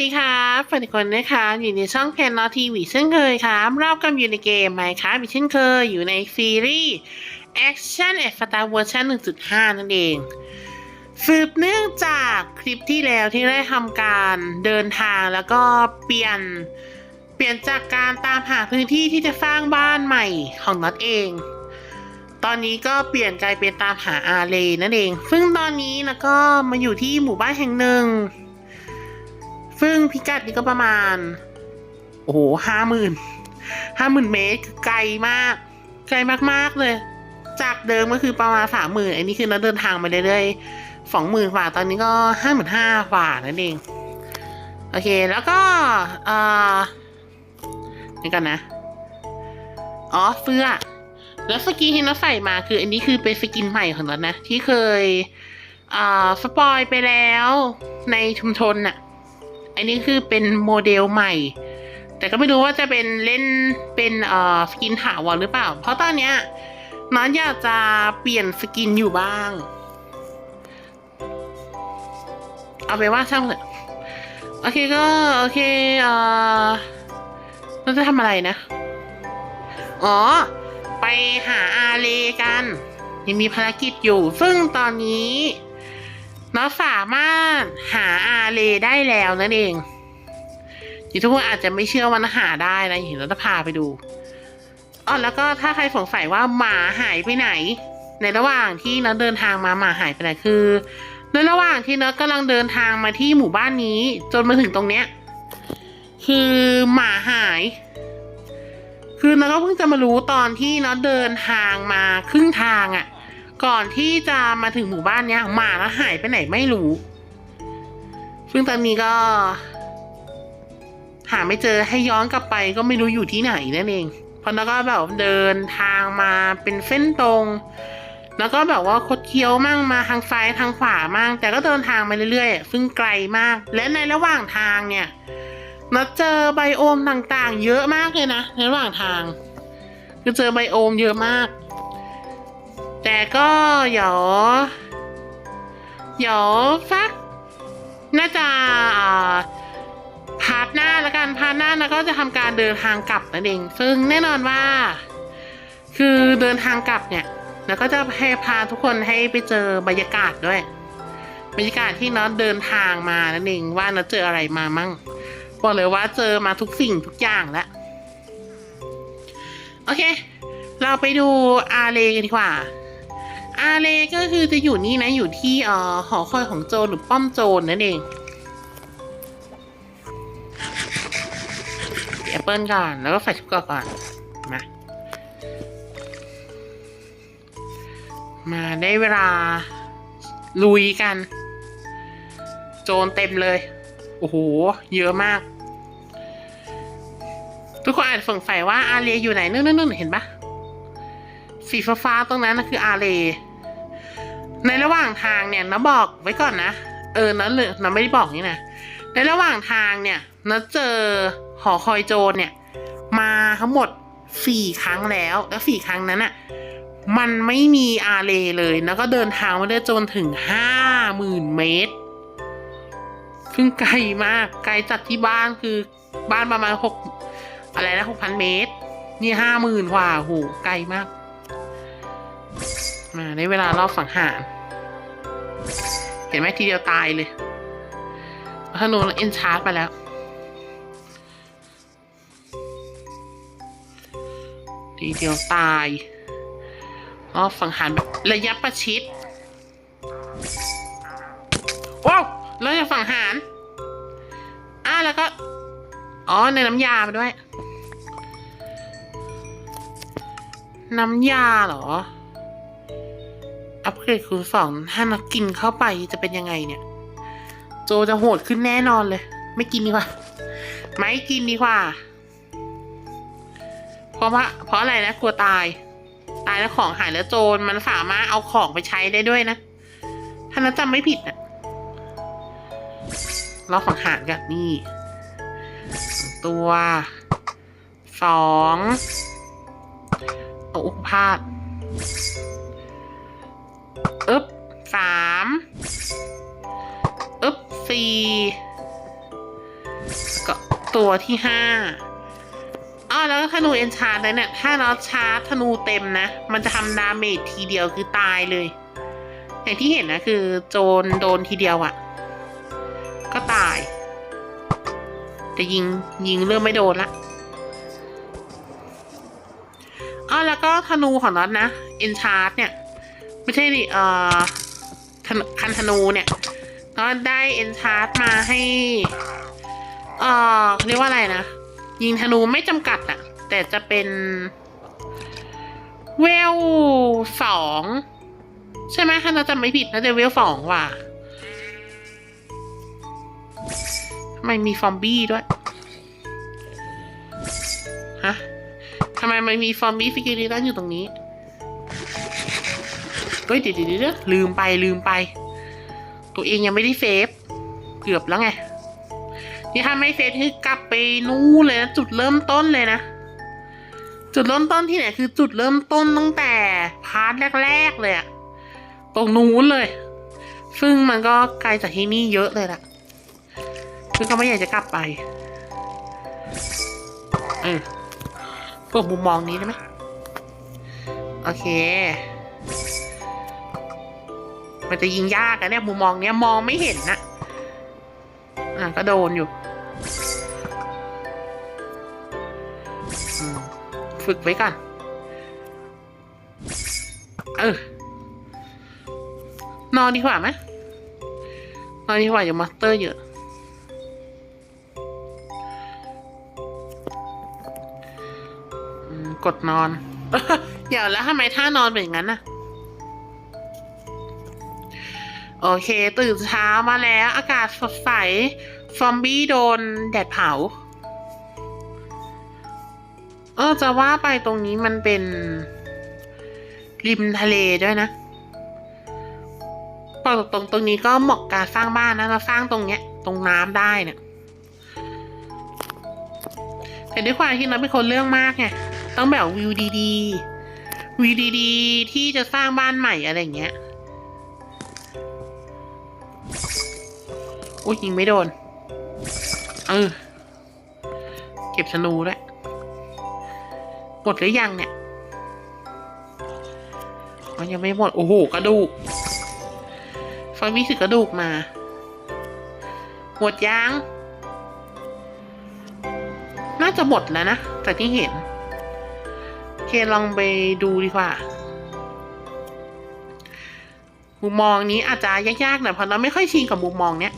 สวัสดีครับฝากทุกคนนะคะอยู่ในช่องแคนนอทีวีเช่นเคยครับเรากำลังอยู่ในเกมไมค์ครับอีกเช่นเคยอยู่ในซีรีส์ Action a f t a r เวอร์ชัน1.5 นั่นเอง สืบเนื่องจากคลิปที่แล้วที่ได้ทำการเดินทางแล้วก็เปลี่ยน เปลี่ยนจากการตามหาพื้นที่ที่จะสร้างบ้านใหม่ของน็อตเอง ตอนนี้ก็เปลี่ยนกลายเป็นตามหาอาเลนั่นเอง ซึ่งตอนนี้แล้วก็มาอยู่ที่หมู่บ้านแห่งหนึ่ง ซึ่งพิกัดนี่ก็ประมาณ โอ้โหห้าหมื่นห้าหมื่นเมตรไกลมาก ไกลมากๆเลย จากเดิมก็คือประมาณสามหมื่นอันนี้คือเราเดินทางมาเรื่อยๆสองหมื่นกว่าตอนนี้ก็ห้าหมื่นห้ากว่านั่นเอง โอเคแล้วก็เอ่อนี่กันนะ อ๋อเสื้อ แล้วสกินที่เราใส่มาคือ อันนี้คือเป็นสกินใหม่ของเรานะ ที่เคยอ่าสปอยไปแล้วในชุมชนน่ะ อันนี้คือเป็นโมเดลใหม่ แต่ก็ไม่รู้ว่าจะเป็นเล่นเป็นเอ่อสกินถาวรหรือเปล่า เพราะตอนเนี้ยน้องอยากจะเปลี่ยนสกินอยู่บ้าง เอาไปว่าช่างเถอะโอเคก็โอเคเอ่อเราจะทำอะไรนะ อ๋อ ไปหาอาเลกันยังมีภารกิจอยู่ ซึ่งตอนนี้ เราสามารถหาอาเลได้แล้วนั่นเองที่ทุกคนอาจจะไม่เชื่อว่าหาได้นะเห็นเราจะพาไปดูอ๋อแล้วก็ถ้าใครสงสัยว่าหมาหายไปไหน ในระหว่างที่เราเดินทางมาหมาหายไปไหนคือ ในระหว่างที่เนอะกำลังเดินทางมาที่หมู่บ้านนี้ จนมาถึงตรงเนี้ย คือหมาหาย คือนอะก็เพิ่งจะมารู้ตอนที่นอะเดินทางมาครึ่งทางอะ่ะ ก่อนที่จะมาถึงหมู่บ้านเนี้ยหมาแล้วหายไปไหนไม่รู้ ซึ่งตอนนี้ก็ หาไม่เจอให้ย้อนกลับไปก็ไม่รู้อยู่ที่ไหนนั่นเอง เพราะแล้วก็แบบเดินทางมาเป็นเส้นตรง แล้วก็แบบว่าคดเคี้ยวมั่งมาทางซ้ายทางขวามั่งแต่ก็เดินทางมาเรื่อยๆ ซึ่งไกลมาก และในระหว่างทางเนี่ยเราเจอไบโอมต่างๆ เยอะมากเลยนะในระหว่างทาง คือเจอไบโอมเยอะมาก แต่ก็เดี๋ยวเดี๋ยวสักน่าจะพาร์ทหน้าแล้วกันพาร์ทหน้าแล้วก็จะทำการเดินทางกลับนั่นเอง ซึ่งแน่นอนว่า คือเดินทางกลับเนี่ย แล้วก็จะให้พาทุกคนให้ไปเจอบรรยากาศด้วยบรรยากาศที่น็อตเดินทางมานั่นเองว่าน็อตเจออะไรมามั่งบอกเลยว่าเจอมาทุกสิ่งทุกอย่างแล้วโอเค เราไปดูอาเลกันดีกว่า อาเลก็คือจะอยู่นี่นะอยู่ที่เอ่อหอคอยของโจรหรือป้อมโจรนั่นเองแอปเปิลก่อนแล้วก็ใส่ชุดเกราะก่อนมามาได้เวลา ลุยกัน โจรเต็มเลย โอ้โห เยอะมาก ทุกคนอาจจะสงสัยว่าอาเรียอยู่ไหนนู่นนู่นเห็นปะสีฟ้าๆตรงนั้นนะคืออาเร ในระหว่างทางเนี่ยนะบอกไว้ก่อนนะ เออนะเลยนะไม่ได้บอกนี่นะในระหว่างทางเนี่ยนะเจอหอคอยโจรเนี่ย มาทั้งหมดสี่ครั้งแล้วแล้วสี่ครั้งนั้นอะมันไม่มีอาเลเลยแล้วก็เดินทางมาได้จนถึงห้าหมื่นเมตร ซึ่งไกลมากไกลจากที่บ้านคือบ้านประมาณหกอะไรนะหกพันเมตร นี่ห้าหมื่นกว่าโหไกลมาก มาได้เวลารอบสังหาร เห็นไหมทีเดียวตายเลยธนูเอ็นชาร์จไปแล้ว ทีเดียวตายรอบสังหารแบบระยะประชิดว้าวแล้วจะสังหารอะแล้วก็ อ๋อ ในน้ำยาไปด้วย น้ำยาเหรอ อัปเกรดคูณสองถ้านักกินเข้าไปจะเป็นยังไงเนี่ย โจจะโหดขึ้นแน่นอนเลย ไม่กินดีกว่า ไม่กินดีกว่า เพราะว่าเพราะอะไรนะกลัวตาย ตายแล้วของหายแล้วโจรมันสามารถเอาของไปใช้ได้ด้วยนะ ถ้านัจำไม่ผิดนะเราฝังหารกันนี่ตัวสองโอ้พาด อึ๊บสามอึ๊บสี่ก็ตัวที่ห้าอ๋อแล้วก็ธนูเอนชาร์ดเนี่ย ถ้าเราชาร์จธนูเต็มนะ มันจะทำดาเมจทีเดียวคือตายเลย อย่างที่เห็นนะคือโจรโดนทีเดียวอะ่ะ ก็ตาย แต่ยิงยิงเริ่มไม่โดนละอ๋อแล้วก็ธนูของน็อตนะเอนชาร์ดเนี่ย ไม่ใช่ดิเอ่อคันธนูเนี่ยน็ได้เอนชาร์ดมาให้ เอ่อเรียกว่าอะไรนะ ยิงธนูไม่จำกัดอะแต่จะเป็นเวลสองใช่ไหมถ้าเราจำไม่ผิดนะจะเวลสองว่ะทำไมมีฟอมบี้ด้วย ฮะทำไมมันมีฟอมบี้ฟิกิลิตันอยู่ตรงนี้ เฮ้ยเดี๋ยวเดี๋ยวลืมไปลืมไป ตัวเองยังไม่ได้เซฟเกือบแล้วไง นี่ถ้าไม่เซตคือกลับไปนู่นเลยนะจุดเริ่มต้นเลยนะ จุดเริ่มต้นที่ไหนคือจุดเริ่มต้นตั้งแต่พาร์ทแรก ๆ เลยอะตรงนู้นเลย ซึ่งมันก็ไกลจากที่นี่เยอะเลยล่ะซึ่งก็ไม่อยากจะกลับไปเออเปิดมุมมองนี้ได้ไหมโอเค มันจะยิงยากอะเนี่ยมุมมองเนี้ยมองไม่เห็นนะอะก็โดนอยู่ ฝึกไว้ก่อน เออ นอนดีกว่าไหมนอนดีกว่าอย่ามาสเตอร์เยอะกดนอน เดี๋ยวแล้วทำไมท่านอนเป็นอย่างนั้นน่ะ โอเค ตื่นเช้ามาแล้ว อากาศสดใส ซอมบี้โดนแดดเผา เออจะว่าไปตรงนี้มันเป็น ริมทะเลด้วยนะปกตรงตรงนี้ก็เหมาะการสร้างบ้านนะเราสร้างตรงเนี้ย ตรงน้ำได้เนี่ยแต่ด้วยความที่เราเป็นคนเรื่องมากไงต้องแบบวิวดีๆวิวดีๆ ที่จะสร้างบ้านใหม่อะไรเงี้ย อุ้ยยิงไม่โดน เออ เก็บธนูด้วยหมดหรือยังเนี่ยมันยังไม่หมด โอ้โห กระดูกฟังมีสึกกระดูกมา หมดยัง น่าจะหมดแล้วนะจากที่เห็น เคลองไปดูดีกว่ามุมมองนี้อาจจะยากๆหน่อยเพราะเราไม่ค่อยชินกับมุมมองเนี้ย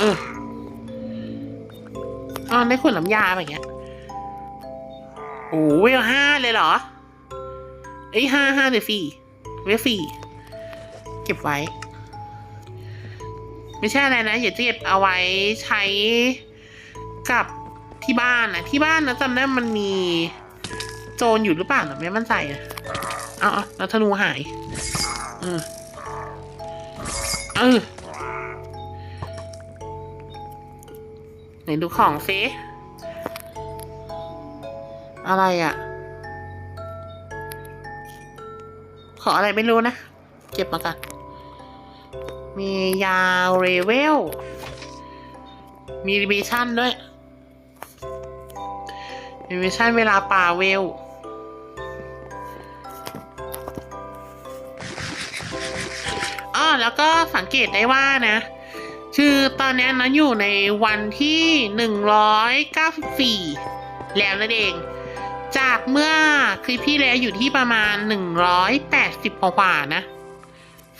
เอออ๋อได้ขวดน้ำยาแบบเงี้ยโอ้เวลห้าเลยเหรอเอ้ยห้าห้าเดี๋ยวฟรีเวลฟรีเก็บไว้ ไม่ใช่อะไรนะอย่าเก็บเอาไว้ใช้กับที่บ้านนะที่บ้านนะจำได้มันมีโจรอยู่หรือเปล่าหรือไม่มั่นใจอะเอาเอาแล้วธนูหายเออเออ นดูของซิอะไรอะ่ะ ขออะไรไม่รู้นะ เก็บมากันมียาเรเวล มีรีวิชั่นด้วยรีวิชั่นเวลาป่าเวล อ๋อแล้วก็สังเกตได้ว่านะ คือตอนนี้นะอยู่ในวันที่หนึ่งร้อยเก้าสิบสี่แล้วนั่นเอง จากเมื่อคลิปที่แล้วอยู่ที่ประมาณหนึ่งร้อยแปดสิบกว่านะ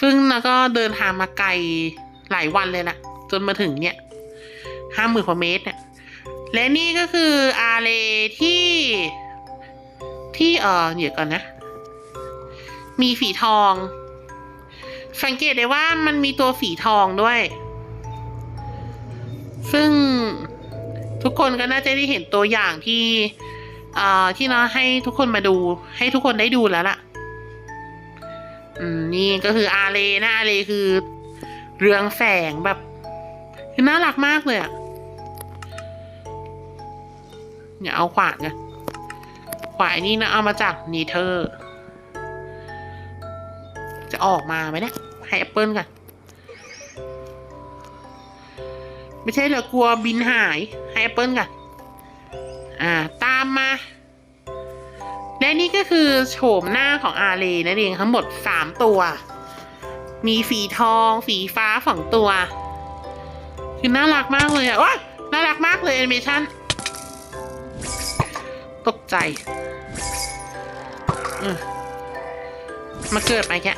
ซึ่งนะก็เดินทางมาไกลหลายวันเลยล่ะจนมาถึงเนี่ยห้าหมื่นกว่าเมตรเนี่ย และนี่ก็คืออาเลที่ที่เออเดี๋ยวก่อนนะ มีฝีทอง สังเกตได้ว่ามันมีตัวฝีทองด้วย ซึ่งทุกคนก็น่าจะได้เห็นตัวอย่างที่เอ่อที่เราให้ทุกคนมาดู ให้ทุกคนได้ดูแล้วล่ะ อืม นี่ก็คืออาเลนะอาเลคือ เรืองแสงแบบ คือน่ารักมากเลยอะเนี่ยเอาขวานกันขวานนี่นะเอามาจากนีเธอ จะออกมาไหมเนี่ยให้แอปเปิลกัน ไม่ใช่เหรอกลัวบินหาย ให้แอปเปิลก่อนอ่า ตามมา และนี่ก็คือโฉมหน้าของอาเลนั่นเองทั้งหมดสามตัว มีสีทอง สีฟ้าสองตัว คือน่ารักมากเลยอะว้าน่ารักมากเลยแอนิเมชั่นตกใจออมาเกิดไปแก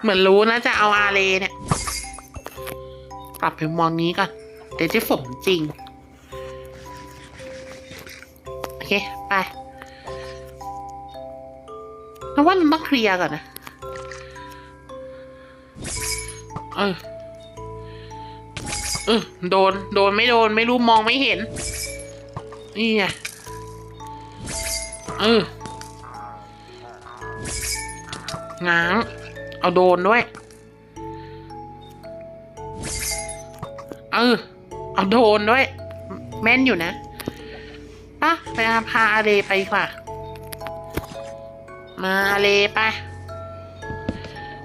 เหมือนรู้นะจะเอาอาเลเนี่ย ปรับไปมองนี้ก่อน เดี๋ยวจะฝมจริง โอเค ไปแล้วว่ามันต้องเคลียร์ก่อนนะ เออเออโดน โดนไม่โดน ไม่รู้มองไม่เห็น นี่ไงเออง้าง เอาโดนด้วย เออ เอาโดนด้วย แม่นอยู่นะปะไปอาพาอาเลไปดีกว่า มาอาเลไป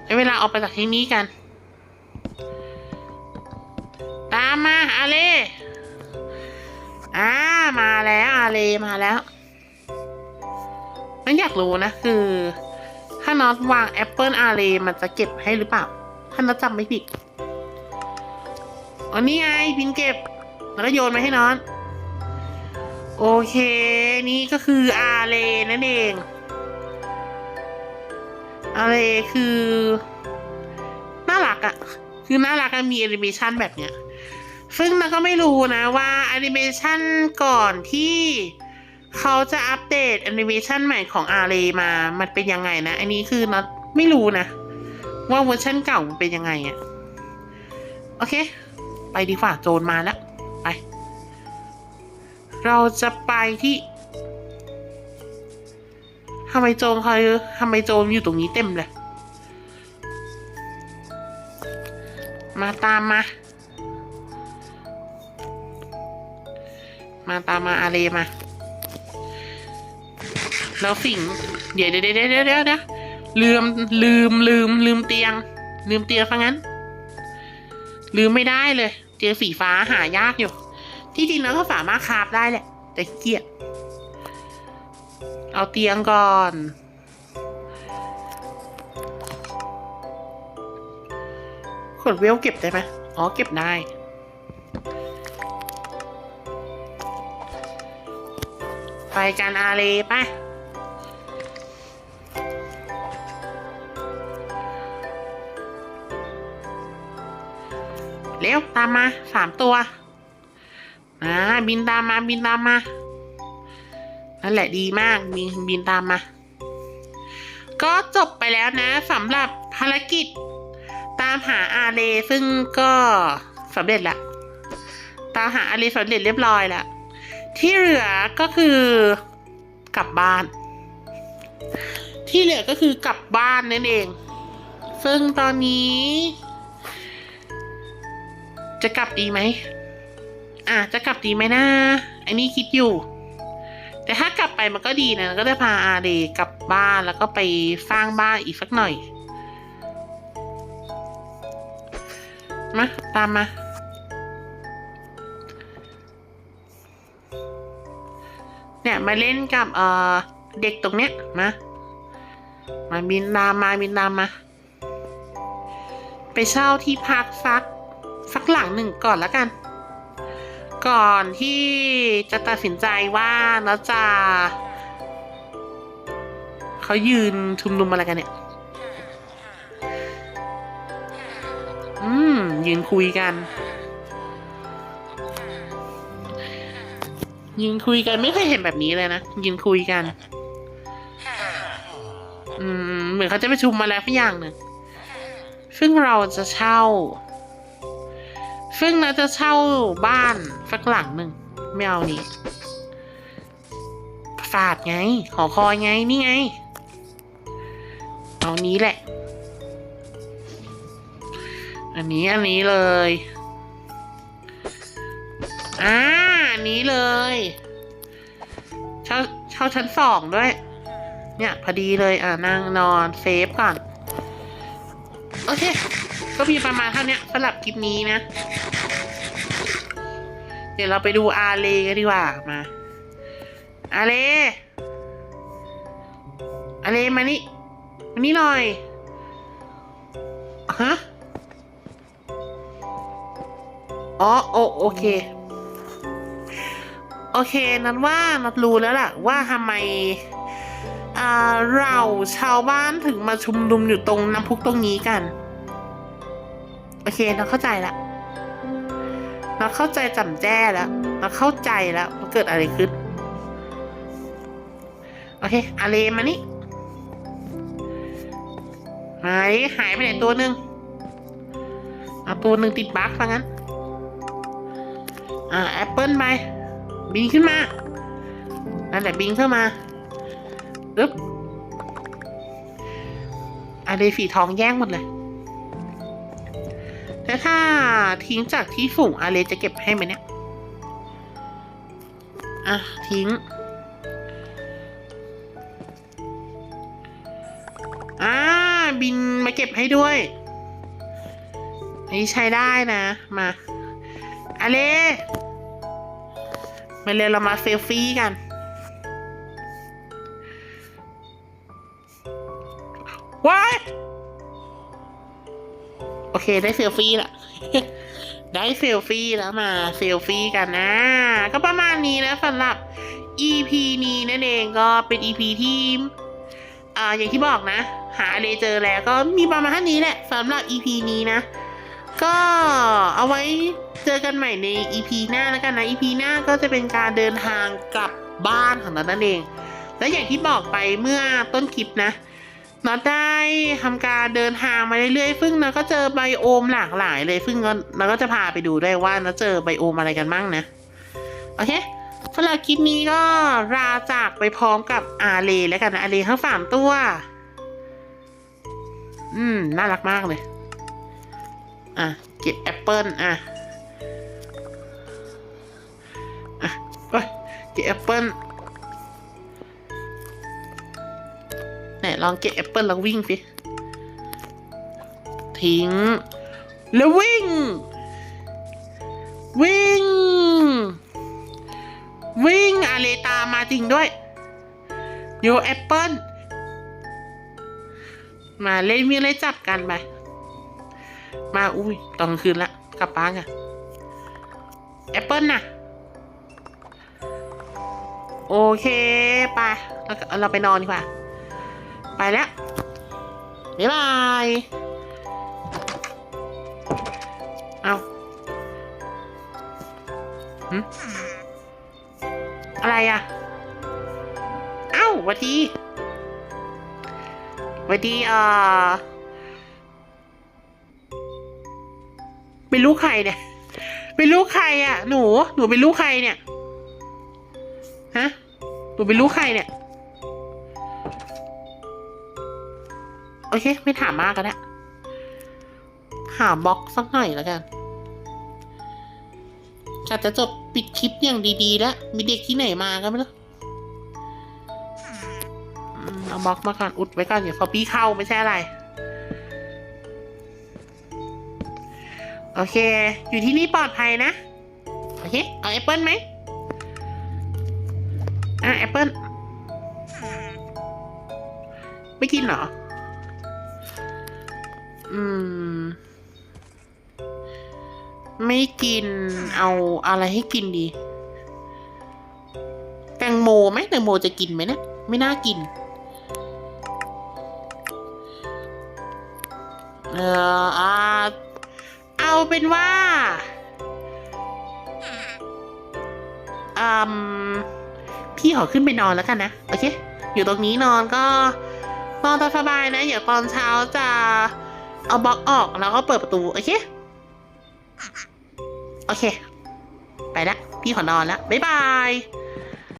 ให้เวลาออกไปจากที่นี้กัน ตามมาอาเลอ่ามาแล้วอาเลมาแล้ว ไม่อยากรู้นะคือ น็อตวางแอปเปิลอาเลมันจะเก็บให้หรือเปล่า ถ้าน็อตจำไม่ผิดอันนี้ไงบินเก็บ แล้วก็โยนมาให้น็อตโอเค นี่ก็คืออาเลนั่นเองอาเลคือน่ารักอะคือน่ารักมีแอนิเมชันแบบเนี้ย ซึ่งเราก็ไม่รู้นะว่าแอนิเมชันก่อนที่ เขาจะอัปเดตแอนิเมชันใหม่ของอาเรมา มันเป็นยังไงนะ อันนี้คือน็อตไม่รู้นะ ว่าเวอร์ชันเก่ามันเป็นยังไงอะโอเค ไปดีกว่าโจรมาแล้ว ไป เราจะไปที่ทำไมโจรเขาทำไมโจรอยู่ตรงนี้เต็มเลย มาตามมา มาตามมาอาเลมา แล้วสิ่ง เดี๋ยวเดี๋ยวเดี๋ยวเดี๋ยวเดี๋ยวลืมลืมลืมลืมเตียง ลืมเตียงซะงั้น ลืมไม่ได้เลย เตียงสีฟ้าหายากอยู่ ที่จริงแล้วก็สามารถคาบได้แหละ แต่เกียจเอาเตียงก่อน ขวดเวลเก็บได้ไหมอ๋อ เก็บได้ ไปกันอาเลไป ร็วตามมาสามตัวอ่าบินตามมาบินตามมานั่นแหละดีมากบินบินตามมา ก็จบไปแล้วนะสำหรับภารกิจ ตามหาอาเลซึ่งก็สำเร็จละตามหาอาเลสำเร็จเรียบร้อยละที่เหลือก็คือกลับบ้าน ที่เหลือก็คือกลับบ้านนั่นเอง ซึ่งตอนนี้ จะกลับดีไหมอะจะกลับดีไหมนะอันนี้คิดอยู่ แต่ถ้ากลับไปมันก็ดีนะก็ได้พาอาเดกลับบ้านแล้วก็ไปสร้างบ้านอีกสักหน่อยมาตามมาเนี่ยมาเล่นกับเอ่อเด็กตรงเนี้ยมามาบินตามมาบินตามมา ไปเช่าที่พักสัก สักหลังหนึ่งก่อนแล้วกัน ก่อนที่จะตัดสินใจว่าเราจะเขายืนชุมนุมอะไรกันเนี่ย อืม ยืนคุยกัน ยืนคุยกันไม่เคยเห็นแบบนี้เลยนะ ยืนคุยกัน อืม เหมือนเขาจะไปชุมมาแล้วสักอย่างหนึ่งซึ่งเราจะเช่า ซึ่งเราจะเช่าบ้านสักหลังหนึ่งไม่เอานี่ปราสาทไง หอคอยไง นี่ไง เอานี้แหละ อันนี้อันนี้เลยอ่าอันนี้เลย เช่าเช่าชั้นสองด้วย เนี่ยพอดีเลย อ่านั่งนอนเซฟก่อน โอเคก็มีประมาณเท่านี้สำหรับคลิปนี้นะ เดี๋ยวเราไปดูอาเลกันดีกว่ามา อาเล อาเลมานี่มานี่หน่อยฮะอ๋อโอโอเค โอเค นั้นว่านัดรู้แล้วล่ะ ว่าทำไมเราชาวบ้านถึงมาชุมนุมอยู่ตรงน้ำพุตรงนี้กัน โอเคเราเข้าใจละ เราเข้าใจจำแจ้แล้วเราเข้าใจแล้วว่าเกิดอะไรขึ้น โอเคอาเลมานี่มาดิหายไปไหนตัวหนึ่งเอาตัวหนึ่งติดบั๊กซะงั้น อ่าแอปเปิลไปบินขึ้นมานั่นแหละบินเข้ามาอึ๊บอาเลสีทองแย่งหมดเลย แล้วถ้าทิ้งจากที่ฝูงอาเลจะเก็บให้ไหมเนี่ย อะ ทิ้ง อ่า บินมาเก็บให้ด้วยอันนี้ใช้ได้นะ มาอาเลมาเร็วเรามาเซลฟี่กัน เคได้เซลฟี่ละได้เซลฟี่แล้วมาเซลฟี่กันนะ ก็ประมาณนี้นะสำหรับ EP นี้นั่นเองก็เป็น EP ที่อ่าอย่างที่บอกนะ หาอะไรเจอแล้วก็มีประมาณท่านี้แหละสำหรับ EP นี้นะ ก็เอาไว้เจอกันใหม่ใน EP หน้าแล้วกันนะ EP หน้าก็จะเป็นการเดินทางกลับบ้านของเรานั่นเอง และอย่างที่บอกไปเมื่อต้นคลิปนะ เราได้ทำการเดินทางมาเรื่อยๆ ซึ่งเราก็เจอไบโอมหลากหลายเลย ซึ่งเราก็จะพาไปดูด้วยว่าเราเจอไบโอมอะไรกันบ้างนะ โอเคสำหรับคลิปนี้ก็ลาจากไปพร้อมกับอาเลแล้วกันนะอาเลทั้งสามตัว อืม น่ารักมากเลย อะ เก็บแอปเปิลอะ อะเอ้ยเก็บแอปเปิล ไหนลองเก็บแอปเปิลแล้ววิ่งสิทิ้ง แล้ววิ่ง วิ่ง วิ่งอาเลตามาจริงด้วยโยแอปเปิลมาเล่นมีอะไรจับกันไป มาอุ้ยตอนคืนละกลับบ้านกันแอปเปิลน่ะ โอเคไปเราเราไปนอนดีกว่า ไปแล้ว บ๊ายบาย เอาอะไรอะ เอ้าวัดดีวัดดีเอ่อเป็นลูกใครเนี่ย เป็นลูกใครอะ หนู หนูเป็นลูกใครเนี่ย ฮะ หนูเป็นลูกใครเนี่ย โอเค ไม่ถามมากก็ได้หาบล็อกสักหน่อยแล้วกันอาจะจบปิดคลิปอย่างดีๆ แล้ว มีเด็กที่ไหนมาก็ไม่รู้เอาบล็อกมาก่อนอุดไว้ก่อนเดี๋ยวเขาปี้เข้าไม่ใช่อะไร โอเค อยู่ที่นี่ปลอดภัยนะ โอเค เอาแอปเปิลไหมอะแอปเปิลไม่กินเหรอ อืม ไม่กินเอาอะไรให้กินดี แตงโมไหมแตงโมจะกินไหมเนะ ไม่น่ากิน เอออ่าเอาเป็นว่าอืมพี่ขอขึ้นไปนอนแล้วกันนะ โอเค อยู่ตรงนี้นอนก็นอนตามสบายนะเดี๋ยวตอนเช้าจะ เอาบล็อกออกแล้วก็เปิดประตู โอเค โอเค ไปละ พี่ขอนอนละบ๊ายบาย